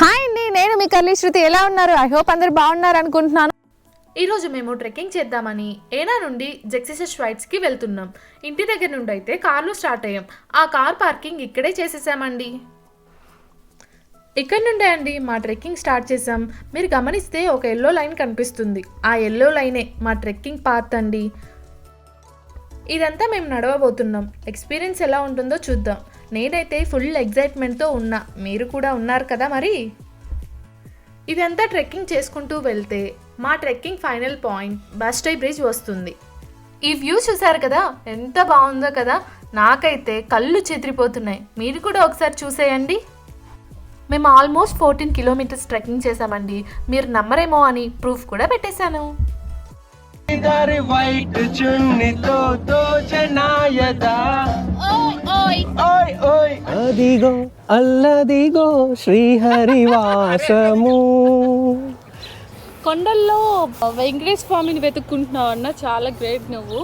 Hi అండి నేను మీ curly శృతి. ఎలా ఉన్నారు? ఐ హోప్ అందరు బాగున్నారు అనుకుంటున్నాను. ఈరోజు మేము ట్రెక్కింగ్ చేద్దామని ఏనా నుండి జెక్సిసెస్కి వెళ్తున్నాం. ఇంటి దగ్గర నుండి అయితే కార్లో స్టార్ట్ అయ్యాం. ఆ కార్ పార్కింగ్ ఇక్కడే చేసేసామండి. ఇక్కడ నుండే అండి మా ట్రెక్కింగ్ స్టార్ట్ చేసాం మీరు గమనిస్తే ఒక ఎల్లో లైన్ కనిపిస్తుంది. ఆ ఎల్లో లైనే మా ట్రెక్కింగ్ పాత్ అండి. ఇదంతా మేము నడవబోతున్నాం. ఎక్స్పీరియన్స్ ఎలా ఉంటుందో చూద్దాం. నేనైతే ఫుల్ ఎగ్జైట్మెంట్తో ఉన్నా. మీరు కూడా ఉన్నారు కదా మరి? ఇదంతా ట్రెక్కింగ్ చేసుకుంటూ వెళ్తే మా ట్రెక్కింగ్ ఫైనల్ పాయింట్ బస్టై బ్రిడ్జ్ వస్తుంది. ఈ వ్యూ చూసారు కదా? ఎంత బాగుందో కదా? నాకైతే కళ్ళు చెదిరిపోతున్నాయి. మీరు కూడా ఒకసారి చూసేయండి. మేము ఆల్మోస్ట్ ఫోర్టీన్ కిలోమీటర్స్ ట్రెక్కింగ్ చేసామండి మీరు నమ్మరేమో అని ప్రూఫ్ కూడా పెట్టేశాను. వైట్ చున్నితో తోచనాయదా అదిగో అల్లదిగో శ్రీహరివాసము. కొండల్లో వెంకటేశ్వర స్వామిని వెతుక్కుంటున్నావు అన్న చాలా గ్రేట్ నువ్వు.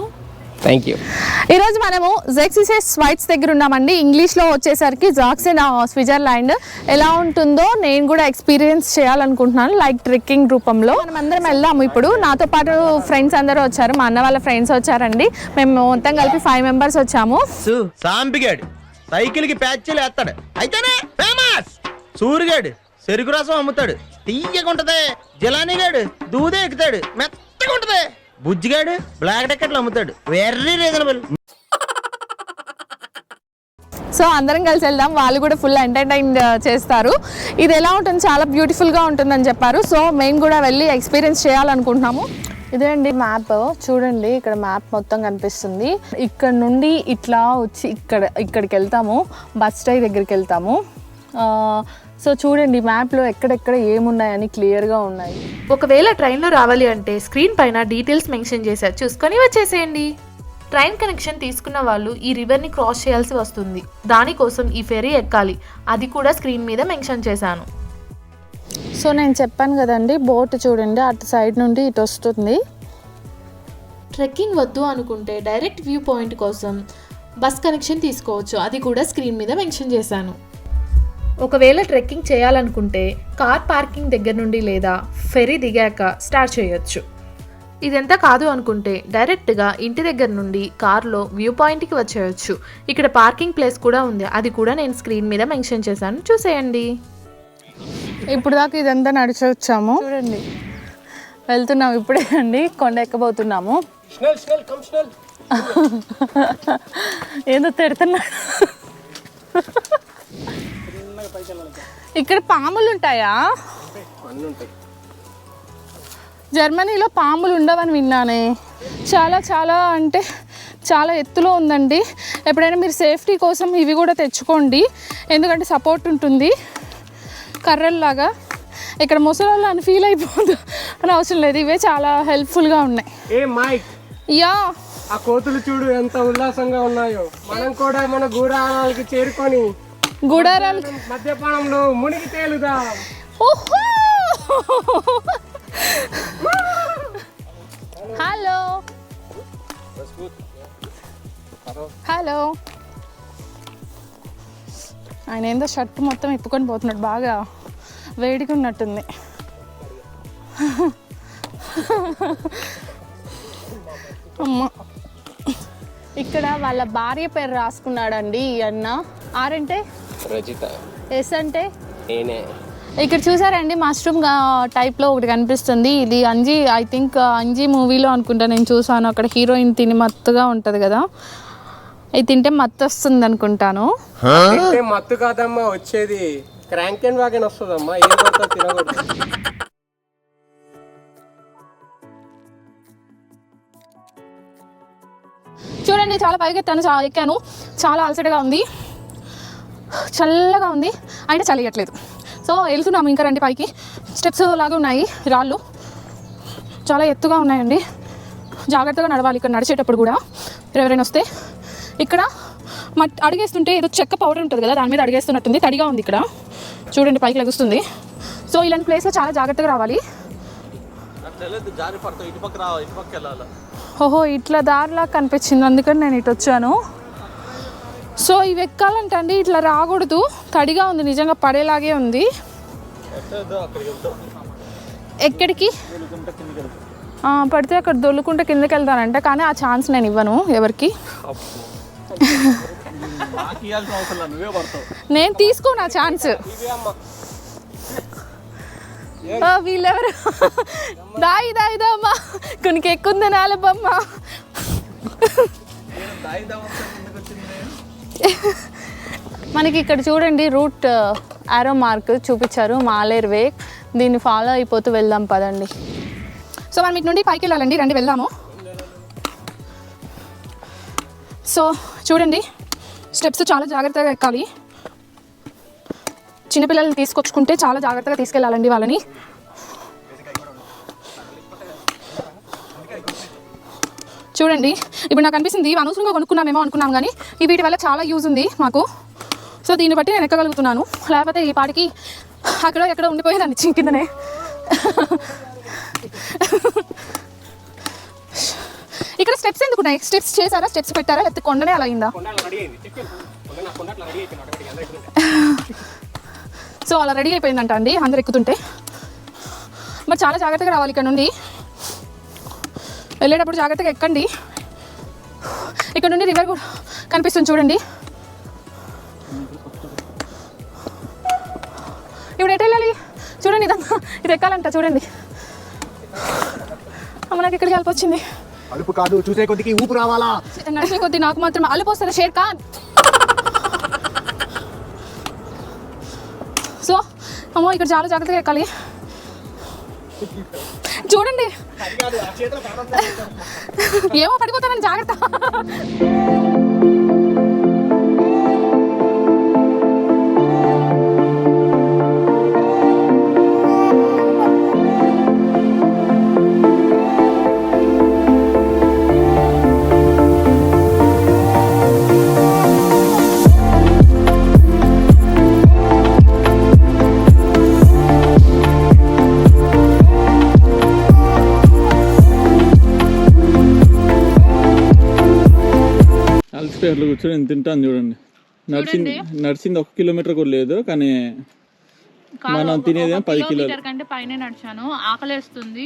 థ్యాంక్ యూ ఈరోజు మనము జెక్సిసెస్ స్వైట్స్ దగ్గర ఉన్నామండి. ఇంగ్లీష్లో వచ్చేసరికి జాక్సన్ స్విట్జర్లాండ్. ఎలా ఉంటుందో నేను కూడా ఎక్స్పీరియన్స్ చేయాలనుకుంటున్నాను లైక్ ట్రెక్కింగ్ రూపంలో. మనం అందరం వెళ్దాము ఇప్పుడు. నాతో పాటు ఫ్రెండ్స్ అందరూ వచ్చారు. మా అన్న వాళ్ళ ఫ్రెండ్స్ వచ్చారండి. మేము మొత్తం కలిపి ఫైవ్ మెంబర్స్ వచ్చాము. సాంపిగాడు సైకిల్కి ప్యాచ్లు వేస్తాడు. అయితేనే ఫేమస్ సూరిగాడు చెరుకు రసం అమ్ముతాడు. తీయగుంటది జిలానీగాడు దూదే ఎక్కుతాడు. మెత్తగా ఉంటది. బుజ్జిగాడు బ్లాక్ టికెట్లు అమ్ముతాడు. వెర్రీ రీజనబుల్ సో అందరం కలిసి వెళ్దాం. వాళ్ళు కూడా ఫుల్ ఎంటర్టైన్ uh, చేస్తారు. ఇది ఎలా ఉంటుంది? చాలా బ్యూటిఫుల్గా ఉంటుందని చెప్పారు. సో మేము కూడా వెళ్ళి ఎక్స్పీరియన్స్ చేయాలనుకుంటున్నాము. ఇదే అండి మ్యాప్? చూడండి ఇక్కడ మ్యాప్ మొత్తం కనిపిస్తుంది. ఇక్కడ నుండి ఇట్లా వచ్చి ఇక్కడ ఇక్కడికి వెళ్తాము. బస్ స్టై దగ్గరికి వెళ్తాము. సో చూడండి మ్యాప్లో ఎక్కడెక్కడ ఏమున్నాయని క్లియర్గా ఉన్నాయి. ఒకవేళ ట్రైన్లో రావాలి అంటే స్క్రీన్ పైన డీటెయిల్స్ మెన్షన్ చేశారు. చూసుకొని వచ్చేసేయండి. ట్రైన్ కనెక్షన్ తీసుకున్న వాళ్ళు ఈ రివర్ని క్రాస్ చేయాల్సి వస్తుంది. దానికోసం ఈ ఫెరీ ఎక్కాలి. అది కూడా స్క్రీన్ మీద మెన్షన్ చేశాను. సో నేను చెప్పాను కదండి బోట్ చూడండి అటు సైడ్ నుండి ఇటు వస్తుంది. ట్రెక్కింగ్ వద్దు అనుకుంటే డైరెక్ట్ వ్యూ పాయింట్ కోసం బస్ కనెక్షన్ తీసుకోవచ్చు. అది కూడా స్క్రీన్ మీద మెన్షన్ చేశాను. ఒకవేళ ట్రెక్కింగ్ చేయాలనుకుంటే కార్ పార్కింగ్ దగ్గర నుండి లేదా ఫెరీ దిగాక స్టార్ట్ చేయొచ్చు. ఇదంతా కాదు అనుకుంటే డైరెక్ట్గా ఇంటి దగ్గర నుండి కార్లో వ్యూ పాయింట్కి వచ్చేయచ్చు. ఇక్కడ పార్కింగ్ ప్లేస్ కూడా ఉంది. అది కూడా నేను స్క్రీన్ మీద మెన్షన్ చేశాను. చూసేయండి. ఇప్పుడు దాకా ఇదంతా నడిచి వచ్చాము. చూడండి. వెళ్తున్నాం ఇప్పుడే అండి. కొండ ఎక్కబోతున్నాము. ఏదో తిడుతున్నా. ఇక్కడ పాములు ఉంటాయా? జర్మనీలో పాములు ఉండవని విన్నానే. చాలా చాలా అంటే చాలా ఎత్తులో ఉందండి. ఎప్పుడైనా మీరు సేఫ్టీ కోసం ఇవి కూడా తెచ్చుకోండి. ఎందుకంటే సపోర్ట్ ఉంటుంది. కర్రల్లాగా ఇక్కడ ముసలాళ్ళు అని ఫీల్ అయిపోదు అని అవసరం లేదు. ఇవే చాలా హెల్ప్ఫుల్గా ఉన్నాయి. ఏ మైక్? యా. ఆ కోతులు చూడు ఎంత ఉల్లాసంగా ఉన్నాయో. మనం కూడా మన గూడారాలకి చేరుకొని గుడారాలు మద్యపానంలో మునిగి తేలుదాం. ఓహో! హలో హలో ఆయన ఏందో షర్ట్ మొత్తం ఇప్పుకొని పోతున్నాడు. బాగా వేడిగా ఉన్నట్టుంది. అమ్మ. ఇక్కడ వాళ్ళ భార్య పేరు రాసుకున్నాడండి ఈ అన్న. ఆర్ అంటే రజిత. ఎస్ అంటే? నేనే. ఇక్కడ చూసారండి మష్రూమ్ టైప్లో ఒకటి కనిపిస్తుంది. ఇది అంజీ ఐ థింక్ అంజీ మూవీలో అనుకుంటా నేను చూసాను. అక్కడ హీరోయిన్ తిని మత్తుగా ఉంటుంది కదా. ఇది తింటే మత్తు వస్తుంది అనుకుంటాను మత్తు కాదమ్మా వచ్చేది క్రాంక్ అండ్ వాగన్ వస్తుందమ్మా ఏం పడతా తినకూడదు. చూడండి చాలా పైకి ఎత్తాను చాలా ఎక్కాను. చాలా అలసటగా ఉంది. చల్లగా ఉంది. అయినా చలియట్లేదు సో వెళ్తున్నాము ఇంకా రండి పైకి. స్టెప్స్ లాగా ఉన్నాయి రాళ్ళు. చాలా ఎత్తుగా ఉన్నాయండి. జాగ్రత్తగా నడవాలి ఇక్కడ నడిచేటప్పుడు కూడా. ఎవరైనా వస్తే. ఇక్కడ మట్ అడిగేస్తుంటే ఏదో చెక్క పౌడర్ ఉంటుంది కదా దాని మీద అడిగేస్తున్నట్టుంది తడిగా ఉంది ఇక్కడ. చూడండి పైకి లెగుస్తుంది. సో ఇలాంటి ప్లేస్లో చాలా జాగ్రత్తగా రావాలి. ఓహో ఇట్లా దారిలా కనిపించింది అందుకని నేను ఇటు వచ్చాను. సో ఇవి ఎక్కాలంటే అండి ఇట్లా రాకూడదు. తడిగా ఉంది నిజంగా పడేలాగే ఉంది. ఎక్కడికి? పడితే అక్కడ దొల్లుకుంటే కిందకి వెళ్తానంట కానీ ఆ ఛాన్స్ నేను ఇవ్వను ఎవరికి. నేను తీసుకోనా ఛాన్స్? వీళ్ళెవరు? దాయి దాయిదామ్మా కొనికి ఎక్కుంది నాలబమ్మ మనకి ఇక్కడ చూడండి రూట్ ఆరో మార్క్ చూపించారు మాలేర్ వే దీన్ని ఫాలో అయిపోతూ వెళ్దాం పదండి. సో మనం ఇటు నుండి పైకి వెళ్ళాలండి రండి వెళ్దాము. సో చూడండి. స్టెప్స్ చాలా జాగ్రత్తగా ఎక్కాలి. చిన్నపిల్లల్ని తీసుకొచ్చుకుంటే చాలా జాగ్రత్తగా తీసుకెళ్ళాలండి వాళ్ళని. చూడండి. ఇప్పుడు నాకు అనిపిస్తుంది ఇవి అనవసరంగా కొనుక్కున్నామేమో అనుకున్నాం కానీ ఈ వీటి వల్ల చాలా యూజ్ ఉంది మాకు. సో దీన్ని బట్టి నేను ఎక్కగలుగుతున్నాను. లేకపోతే ఈ పాటికి అక్కడ ఎక్కడ ఉండిపోయేదాన్ని కిందనే. స్టెప్స్ ఎందుకు ఉన్నాయి స్టెప్స్ చేశారా? స్టెప్స్ పెట్టారా? లేకపోతే కొండనే అలా అయిందా? సో అలా రెడీ అయిపోయిందంట అండి. అందరు ఎక్కుతుంటే. మరి చాలా జాగ్రత్తగా రావాలి ఇక్కడ నుండి. వెళ్ళేటప్పుడు జాగ్రత్తగా ఎక్కండి. ఇక్కడ నుండి రివర్ కూడా కనిపిస్తుంది చూడండి. ఇప్పుడు ఎటు వెళ్ళాలి? చూడండి ఇదంతా. ఇది ఎక్కాలంట చూడండి. అమ్మ నాకు ఇక్కడికి వెళ్ళి వచ్చింది. అలుపు కాదు చూసే కొద్దికి ఊపు రావాలా? నడిచే కొద్దీ నాకు మాత్రం అల్లిపోస్తుంది షేర్ ఖాన్ సో అమ్మో ఇక్కడ చాలా జాగ్రత్తగా ఎక్కాలి. చూడండి. ఏమో పడిపోతానని జాగ్రత్త. అట్లా కూర్చొని ఎంత తింటాను చూడండి. నడిచింది నడిచింది ఒక కిలోమీటర్ కూడా లేదు కానీ మనం తినేదేమో పది కిలోమీటర్ కంటే పైన నడిచాను. ఆకలేస్తుంది.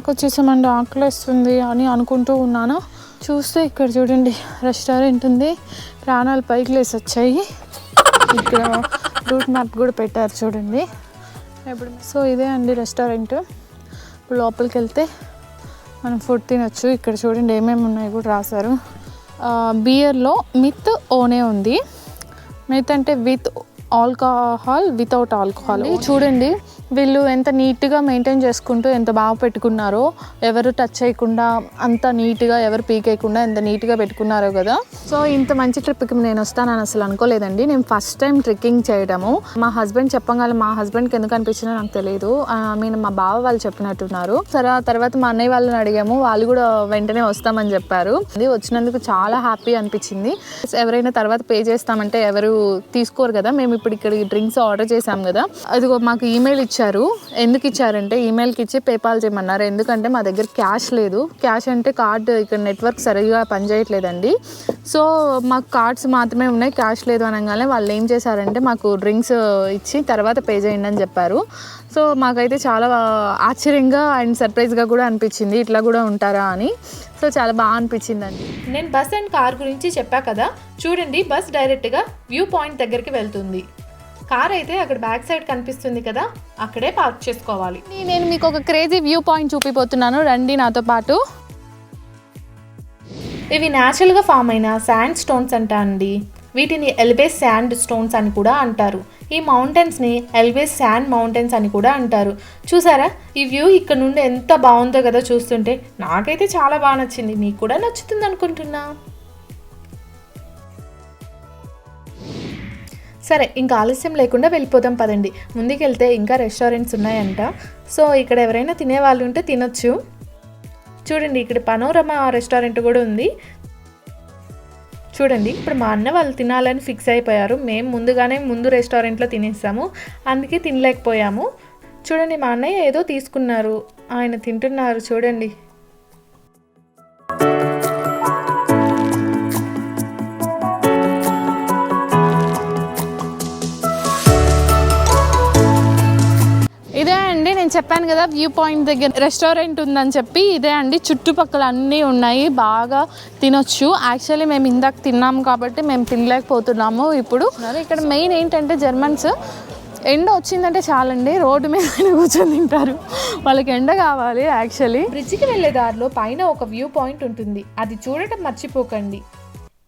దాకా వచ్చేసామండి ఆకలిస్తుంది అని అనుకుంటూ ఉన్నాను. చూస్తే ఇక్కడ చూడండి రెస్టారెంట్ ఉంది. ప్రాణాలు పైకి లేసి వచ్చాయి ఇక్కడ రూట్ మ్యాప్ కూడా పెట్టారు చూడండి. ఇప్పుడు సో ఇదే అండి రెస్టారెంట్. ఇప్పుడు లోపలికి వెళ్తే మనం ఫుడ్ తినొచ్చు. ఇక్కడ చూడండి ఏమేమి ఉన్నాయి కూడా రాశారు. బియర్లో మిత్ ఓనే ఉంది. మిత్ అంటే విత్ ఆల్కహాల్ వితౌట్ ఆల్కహాల్. చూడండి వీళ్ళు ఎంత నీట్గా మెయింటైన్ చేసుకుంటూ ఎంత బాగా పెట్టుకున్నారో ఎవరు టచ్ చేయకుండా అంత నీట్గా ఎవరు పీకేయకుండా ఎంత నీట్గా పెట్టుకున్నారో కదా. సో ఇంత మంచి ట్రిప్కి నేను వస్తానని అసలు అనుకోలేదండి. నేను ఫస్ట్ టైం ట్రెక్కింగ్ చేయడము. మా హస్బెండ్ చెప్పగానే మా హస్బెండ్కి ఎందుకు అనిపించిందో నాకు తెలియదు మీన్ మా బావ వాళ్ళు చెప్పినట్టున్నారు. సరే ఆ తర్వాత మా అన్నయ్య వాళ్ళని అడిగాము. వాళ్ళు కూడా వెంటనే వస్తామని చెప్పారు. అది వచ్చినందుకు చాలా హ్యాపీ అనిపించింది. ఎవరైనా తర్వాత పే చేస్తామంటే ఎవరు తీసుకోరు కదా. మేము ఇప్పుడు ఇక్కడ డ్రింక్స్ ఆర్డర్ చేసాం కదా. అదిగో మాకు ఈమెయిల్ ఇచ్చారు. ఇచ్చారు. ఎందుకు ఇచ్చారంటే ఈమెయిల్కి ఇచ్చి పేపాల్ చేయమన్నారు. ఎందుకంటే మా దగ్గర క్యాష్ లేదు. క్యాష్ అంటే కార్డ్ ఇక్కడ నెట్వర్క్ సరిగా పనిచేయట్లేదండి. సో మాకు కార్డ్స్ మాత్రమే ఉన్నాయి. క్యాష్ లేదు అనగానే వాళ్ళు ఏం చేశారంటే మాకు డ్రింక్స్ ఇచ్చి తర్వాత పే చేయండి అని చెప్పారు. సో మాకైతే చాలా ఆశ్చర్యంగా అండ్ సర్ప్రైజ్గా కూడా అనిపించింది. ఇట్లా కూడా ఉంటారా అని. సో చాలా బాగా అనిపించిందండి. నేను బస్ అండ్ కార్ గురించి చెప్పా కదా. చూడండి బస్ డైరెక్ట్గా వ్యూ పాయింట్ దగ్గరికి వెళ్తుంది. కార్ అయితే అక్కడ బ్యాక్ సైడ్ కనిపిస్తుంది కదా అక్కడే పార్క్ చేసుకోవాలి. నేను మీకు ఒక క్రేజీ వ్యూ పాయింట్ చూపిపోతున్నాను రండి నాతో పాటు. ఇవి న్యాచురల్గా ఫామ్ అయిన శాండ్ స్టోన్స్ అంట అండి. వీటిని ఎల్బేస్ శాండ్ స్టోన్స్ అని కూడా అంటారు. ఈ మౌంటైన్స్ని ఎల్బేస్ శాండ్ మౌంటైన్స్ అని కూడా అంటారు. చూసారా? ఈ వ్యూ ఇక్కడ నుండి ఎంత బాగుందో కదా చూస్తుంటే నాకైతే చాలా బాగా నచ్చింది. మీకు కూడా నచ్చుతుంది అనుకుంటున్నా. సరే ఇంకా ఆలస్యం లేకుండా వెళ్ళిపోదాం పదండి. ముందుకెళ్తే ఇంకా రెస్టారెంట్స్ ఉన్నాయంట. సో ఇక్కడ ఎవరైనా తినే వాళ్ళు ఉంటే తినొచ్చు. చూడండి ఇక్కడ పనోరమ రెస్టారెంట్ కూడా ఉంది. చూడండి ఇప్పుడు మా అన్న వాళ్ళు తినాలని ఫిక్స్ అయిపోయారు. మేము ముందుగానే ముందు రెస్టారెంట్లో తినేసాము. అందుకే తినలేకపోయాము. చూడండి మా అన్నయ్య ఏదో తీసుకున్నారు. ఆయన తింటున్నారు చూడండి. నేను చెప్పాను కదా వ్యూ పాయింట్ దగ్గర రెస్టారెంట్ ఉందని చెప్పి ఇదే అండి. చుట్టుపక్కల అన్నీ ఉన్నాయి. బాగా తినొచ్చు. యాక్చువల్లీ మేము ఇందాక తిన్నాం కాబట్టి మేము తినలేకపోతున్నాము ఇప్పుడు. ఇక్కడ మెయిన్ ఏంటంటే జర్మన్స్. ఎండ వచ్చిందంటే చాలండి. రోడ్డు మీద కూర్చొని తింటారు. వాళ్ళకి ఎండ కావాలి యాక్చువల్లీ. బ్రిడ్జికి వెళ్ళే దారిలో పైన ఒక వ్యూ పాయింట్ ఉంటుంది. అది చూడటం మర్చిపోకండి.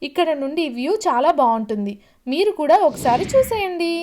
ఇక్కడ నుండి వ్యూ చాలా బాగుంటుంది. మీరు కూడా ఒకసారి చూసేయండి.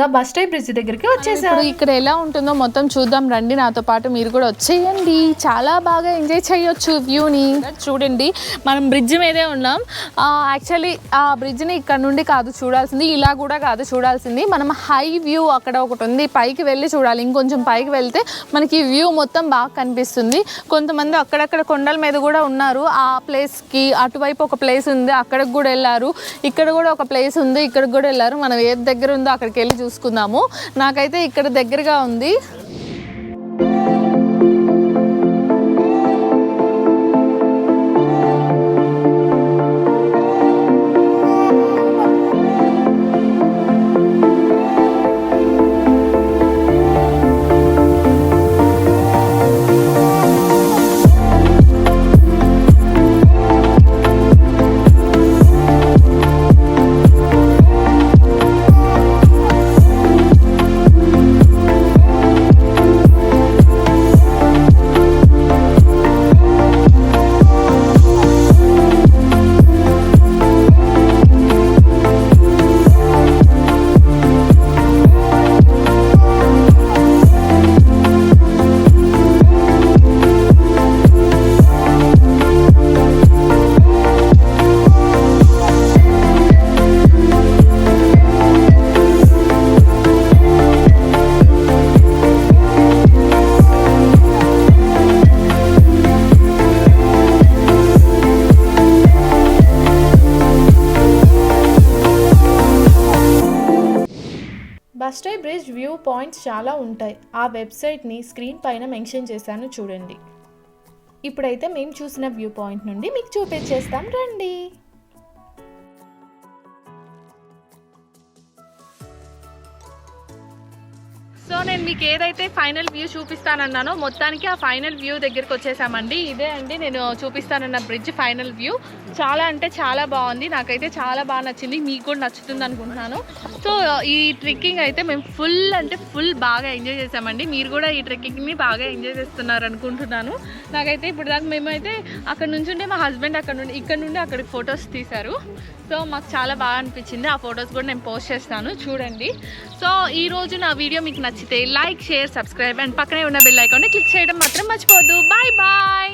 ఫైనల్గా బస్ స్టాప్ బ్రిడ్జ్ దగ్గరికి వచ్చేసాం. ఇప్పుడు ఇక్కడ ఎలా ఉంటుందో మొత్తం చూద్దాం రండి. నాతో పాటు మీరు కూడా వచ్చేయండి. చాలా బాగా ఎంజాయ్ చేయొచ్చు వ్యూని. చూడండి. మనం బ్రిడ్జ్ మీదే ఉన్నాం. యాక్చువల్లీ ఆ బ్రిడ్జ్ని ఇక్కడ నుండి కాదు చూడాల్సింది. ఇలా కూడా కాదు చూడాల్సింది. మనం హై వ్యూ అక్కడ ఒకటి ఉంది. పైకి వెళ్ళి చూడాలి. ఇంకొంచెం పైకి వెళ్తే మనకి వ్యూ మొత్తం బాగా కనిపిస్తుంది. కొంతమంది అక్కడక్కడ కొండల మీద కూడా ఉన్నారు. ఆ ప్లేస్కి అటువైపు ఒక ప్లేస్ ఉంది. అక్కడికి కూడా వెళ్ళారు. ఇక్కడ కూడా ఒక ప్లేస్ ఉంది. ఇక్కడికి కూడా వెళ్ళారు. మనం ఏది దగ్గర ఉందో అక్కడికి వెళ్ళి చూసుకుందాము. నాకైతే ఇక్కడ దగ్గరగా ఉంది. కస్టై బ్రిడ్జ్ వ్యూ పాయింట్స్ చాలా ఉంటాయి. ఆ వెబ్సైట్ని స్క్రీన్ పైన మెన్షన్ చేశాను చూడండి. ఇప్పుడైతే మేము చూసిన వ్యూ పాయింట్ నుండి మీకు చూపించేస్తాం. రండి. సో నేను మీకు ఏదైతే ఫైనల్ వ్యూ చూపిస్తానన్నానో మొత్తానికి ఆ ఫైనల్ వ్యూ దగ్గరికి వచ్చేసామండి. ఇదే అండి నేను చూపిస్తానన్న బ్రిడ్జ్ ఫైనల్ వ్యూ. చాలా అంటే చాలా బాగుంది. నాకైతే చాలా బాగా నచ్చింది. మీకు కూడా నచ్చుతుంది అనుకుంటున్నాను. సో ఈ ట్రెక్కింగ్ అయితే మేము ఫుల్ అంటే ఫుల్ బాగా ఎంజాయ్ చేసామండి. మీరు కూడా ఈ ట్రెక్కింగ్ని బాగా ఎంజాయ్ చేస్తున్నారు అనుకుంటున్నాను. నాకైతే ఇప్పుడు దాకా మేమైతే అక్కడ నుంచి ఉంటే మా హస్బెండ్ అక్కడ నుండి ఇక్కడ నుండి అక్కడికి ఫొటోస్ తీశారు. సో మాకు చాలా బాగా అనిపించింది. ఆ ఫొటోస్ కూడా నేను పోస్ట్ చేస్తాను. చూడండి. సో ఈ రోజు నా వీడియో మీకు నచ్చితే లైక్ షేర్ సబ్స్క్రైబ్ అండ్ పక్కనే ఉన్న బెల్ ఐకాన్ని క్లిక్ చేయడం మాత్రం మర్చిపోవద్దు. Bye bye.